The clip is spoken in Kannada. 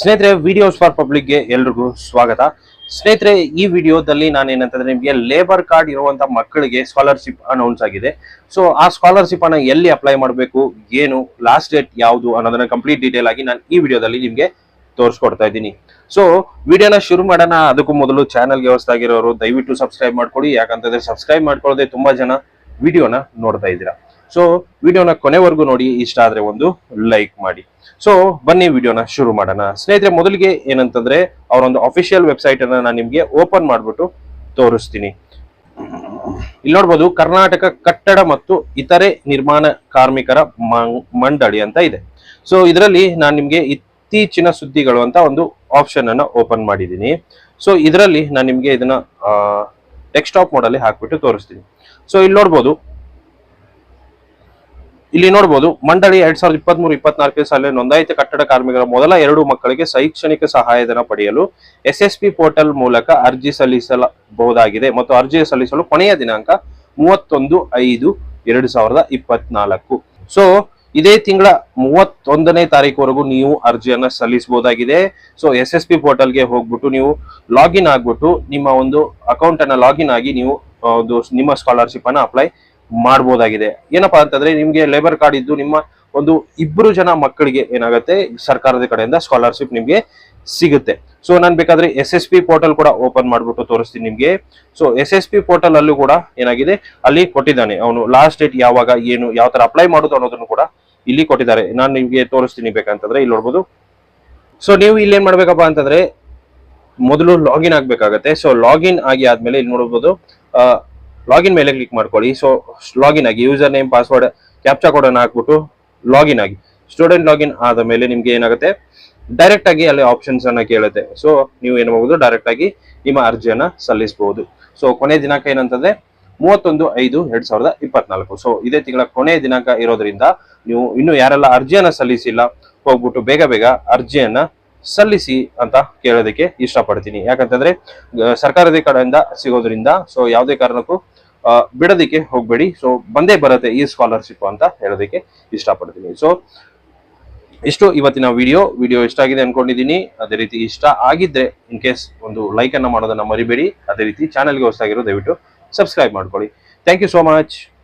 ಸ್ನೇಹಿತರೆ ವಿಡಿಯೋಸ್ ಫಾರ್ ಪಬ್ಲಿಕ್ಗೆ ಎಲ್ರಿಗೂ ಸ್ವಾಗತ. ಸ್ನೇಹಿತರೆ, ಈ ವಿಡಿಯೋದಲ್ಲಿ ನಾನು ಏನಂತಂದ್ರೆ ನಿಮಗೆ ಲೇಬರ್ ಕಾರ್ಡ್ ಇರುವಂತ ಮಕ್ಕಳಿಗೆ ಸ್ಕಾಲರ್ಶಿಪ್ ಅನೌನ್ಸ್ ಆಗಿದೆ. ಸೊ ಆ ಸ್ಕಾಲರ್ಶಿಪ್ ಅನ್ನ ಎಲ್ಲಿ ಅಪ್ಲೈ ಮಾಡಬೇಕು, ಏನು ಲಾಸ್ಟ್ ಡೇಟ್ ಯಾವುದು ಅನ್ನೋದನ್ನ ಕಂಪ್ಲೀಟ್ ಡೀಟೇಲ್ ಆಗಿ ನಾನು ಈ ವಿಡಿಯೋದಲ್ಲಿ ನಿಮಗೆ ತೋರಿಸ್ಕೊಡ್ತಾ ಇದ್ದೀನಿ. ಸೊ ವಿಡಿಯೋನ ಶುರು ಮಾಡೋಣ. ಅದಕ್ಕೂ ಮೊದಲು ಚಾನಲ್ಗೆ ಆಗಿರೋರು ದಯವಿಟ್ಟು ಸಬ್ಸ್ಕ್ರೈಬ್ ಮಾಡ್ಕೊಳ್ಳಿ ಯಾಕಂತಂದ್ರೆ ಸಬ್ಸ್ಕ್ರೈಬ್ ಮಾಡ್ಕೊಳ್ಳೋದೇ ತುಂಬಾ ಜನ ವಿಡಿಯೋನ ನೋಡ್ತಾ ಇದ್ದೀರಾ. ಸೊ ವಿಡಿಯೋನ ಕೊನೆವರೆಗೂ ನೋಡಿ, ಇಷ್ಟ ಆದ್ರೆ ಒಂದು ಲೈಕ್ ಮಾಡಿ. ಸೊ ಬನ್ನಿ ವಿಡಿಯೋನ ಶುರು ಮಾಡೋಣ. ಸ್ನೇಹಿತರೆ, ಮೊದಲಿಗೆ ಏನಂತಂದ್ರೆ, ಅವರೊಂದು ಅಫಿಷಿಯಲ್ ವೆಬ್ಸೈಟ್ ಅನ್ನ ನಾನು ನಿಮ್ಗೆ ಓಪನ್ ಮಾಡ್ಬಿಟ್ಟು ತೋರಿಸ್ತೀನಿ. ಇಲ್ಲಿ ನೋಡ್ಬೋದು, ಕರ್ನಾಟಕ ಕಟ್ಟಡ ಮತ್ತು ಇತರೆ ನಿರ್ಮಾಣ ಕಾರ್ಮಿಕರ ಮಂಡಳಿ ಅಂತ ಇದೆ. ಸೊ ಇದರಲ್ಲಿ ನಾನು ನಿಮ್ಗೆ ಇತ್ತೀಚಿನ ಸುದ್ದಿಗಳು ಅಂತ ಒಂದು ಆಪ್ಷನ್ ಅನ್ನ ಓಪನ್ ಮಾಡಿದ್ದೀನಿ. ಸೊ ಇದರಲ್ಲಿ ನಾನು ನಿಮ್ಗೆ ಇದನ್ನ ಡೆಸ್ಕ್ಟಾಪ್ ಮೋಡಲ್ಲಿ ಹಾಕ್ಬಿಟ್ಟು ತೋರಿಸ್ತೀನಿ. ಸೊ ಇಲ್ಲಿ ನೋಡ್ಬೋದು ಇಲ್ಲಿ ನೋಡಬಹುದು ಮಂಡಳಿ ಎರಡ್ ಸಾವಿರದ ಇಪ್ಪತ್ತ್ ಮೂರು ಇಪ್ಪತ್ನಾಲ್ಕನೇ ಸಾಲಿನ ನೋಂದಾಯಿತ ಕಟ್ಟಡ ಕಾರ್ಮಿಕರ ಮೊದಲ ಎರಡು ಮಕ್ಕಳಿಗೆ ಶೈಕ್ಷಣಿಕ ಸಹಾಯಧನ ಪಡೆಯಲು ಎಸ್ಎಸ್ಪಿ ಪೋರ್ಟಲ್ ಮೂಲಕ ಅರ್ಜಿ ಸಲ್ಲಿಸಲಬಹುದಾಗಿದೆ ಮತ್ತು ಅರ್ಜಿ ಸಲ್ಲಿಸಲು ಕೊನೆಯ ದಿನಾಂಕ ಮೂವತ್ತೊಂದು ಐದು ಎರಡು ಸಾವಿರದ ಇಪ್ಪತ್ನಾಲ್ಕು. ಸೊ ಇದೇ ತಿಂಗಳ ಮೂವತ್ತೊಂದನೇ ತಾರೀಕುವರೆಗೂ ನೀವು ಅರ್ಜಿಯನ್ನ ಸಲ್ಲಿಸಬಹುದಾಗಿದೆ. ಸೊ ಎಸ್ ಎಸ್ ಪಿ ಪೋರ್ಟಲ್ಗೆ ಹೋಗ್ಬಿಟ್ಟು ನೀವು ಲಾಗಿನ್ ಆಗ್ಬಿಟ್ಟು ನಿಮ್ಮ ಒಂದು ಅಕೌಂಟ್ ಅನ್ನ ಲಾಗಿನ್ ಆಗಿ ನೀವು ನಿಮ್ಮ ಸ್ಕಾಲರ್ಶಿಪ್ ಅನ್ನ ಅಪ್ಲೈ ಮಾಡಬಹುದಾಗಿದೆ ಏನಪ್ಪಾ ಅಂತಂದ್ರೆ ನಿಮ್ಗೆ ಲೇಬರ್ ಕಾರ್ಡ್ ಇದ್ದು ನಿಮ್ಮ ಒಂದು ಇಬ್ಬರು ಜನ ಮಕ್ಕಳಿಗೆ ಏನಾಗುತ್ತೆ, ಸರ್ಕಾರದ ಕಡೆಯಿಂದ ಸ್ಕಾಲರ್ಶಿಪ್ ನಿಮ್ಗೆ ಸಿಗುತ್ತೆ. ಸೊ ನಾನು ಬೇಕಾದ್ರೆ ಎಸ್ ಎಸ್ ಪಿ ಪೋರ್ಟಲ್ ಕೂಡ ಓಪನ್ ಮಾಡ್ಬಿಟ್ಟು ತೋರಿಸ್ತೀನಿ ನಿಮ್ಗೆ. So S S P portal ಅಲ್ಲೂ ಕೂಡ ಏನಾಗಿದೆ, ಅಲ್ಲಿ ಕೊಟ್ಟಿದ್ದಾನೆ. ಅವನು ಲಾಸ್ಟ್ ಡೇಟ್ ಯಾವಾಗ, ಏನು, ಯಾವ ತರ ಅಪ್ಲೈ ಮಾಡೋದು ಅನ್ನೋದನ್ನು ಕೂಡ ಇಲ್ಲಿ ಕೊಟ್ಟಿದ್ದಾರೆ. ನಾನು ನಿಮ್ಗೆ ತೋರಿಸ್ತೀನಿ ಬೇಕಂತಂದ್ರೆ ಇಲ್ಲಿ ನೋಡ್ಬೋದು. ಸೊ ನೀವು ಇಲ್ಲಿ ಏನ್ ಮಾಡ್ಬೇಕಪ್ಪ ಅಂತಂದ್ರೆ, ಮೊದಲು ಲಾಗಿನ್ ಆಗ್ಬೇಕಾಗತ್ತೆ. ಸೊ ಲಾಗಿನ್ ಆಗಿ ಆದ್ಮೇಲೆ ಇಲ್ಲಿ ನೋಡಬಹುದು ಲಾಗಿನ್ ಮೇಲೆ ಕ್ಲಿಕ್ ಮಾಡ್ಕೊಳ್ಳಿ. ಸೊ ಲಾಗಿನ್ ಆಗಿ ಯೂಸರ್ ನೇಮ್ ಪಾಸ್ವರ್ಡ್ ಕ್ಯಾಪ್ಚಾ ಕೋಡನ್ನು ಹಾಕ್ಬಿಟ್ಟು ಲಾಗಿನ್ ಆಗಿ. ಸ್ಟೂಡೆಂಟ್ ಲಾಗಿನ್ ಆದ ಮೇಲೆ ನಿಮ್ಗೆ ಏನಾಗುತ್ತೆ? ಡೈರೆಕ್ಟ್ ಆಗಿ ಅಲ್ಲಿ ಆಪ್ಷನ್ಸ್ ಅನ್ನ ಕೇಳುತ್ತೆ. ಸೊ ನೀವು ಏನು ಡೈರೆಕ್ಟ್ ಆಗಿ ನಿಮ್ಮ ಅರ್ಜಿಯನ್ನ ಸಲ್ಲಿಸಬಹುದು ಸೊ ಕೊನೆ ದಿನಾಂಕ ಏನಂತಂದ್ರೆ, ಮೂವತ್ತೊಂದು ಐದು ಎರಡ್ ಸಾವಿರದ ಇಪ್ಪತ್ನಾಲ್ಕು. ಸೊ ಇದೇ ತಿಂಗಳ ಕೊನೆಯ ದಿನಾಂಕ ಇರೋದ್ರಿಂದ ನೀವು ಇನ್ನು ಯಾರೆಲ್ಲ ಅರ್ಜಿಯನ್ನ ಸಲ್ಲಿಸಿಲ್ಲ, ಹೋಗ್ಬಿಟ್ಟು ಬೇಗ ಬೇಗ ಅರ್ಜಿಯನ್ನ ಸಲ್ಲಿಸಿ ಅಂತ ಕೇಳೋದಕ್ಕೆ ಇಷ್ಟಪಡ್ತೀನಿ. ಯಾಕಂತಂದ್ರೆ ಸರ್ಕಾರದ ಕಡೆಯಿಂದ ಸಿಗೋದ್ರಿಂದ ಸೊ ಯಾವುದೇ ಕಾರಣಕ್ಕೂ ಬಿಡೋದಕ್ಕೆ ಹೋಗ್ಬೇಡಿ. ಸೊ ಬಂದೇ ಬರುತ್ತೆ ಈ ಸ್ಕಾಲರ್ಶಿಪ್ ಅಂತ ಹೇಳೋದಕ್ಕೆ ಇಷ್ಟಪಡ್ತೀನಿ. ಸೊ ಇಷ್ಟು ಇವತ್ತಿನ ವಿಡಿಯೋ ವಿಡಿಯೋ ಇಷ್ಟ ಆಗಿದೆ ಅನ್ಕೊಂಡಿದ್ದೀನಿ. ಅದೇ ರೀತಿ ಇಷ್ಟ ಆಗಿದ್ರೆ ಇನ್ ಕೇಸ್ ಒಂದು ಲೈಕ್ ಅನ್ನ ಮಾಡೋದನ್ನ ಮರಿಬೇಡಿ. ಅದೇ ರೀತಿ ಚಾನಲ್ಗೆ ಹೊಸದಾಗಿರೋ ದಯವಿಟ್ಟು ಸಬ್ಸ್ಕ್ರೈಬ್ ಮಾಡ್ಕೊಳ್ಳಿ. Thank you so much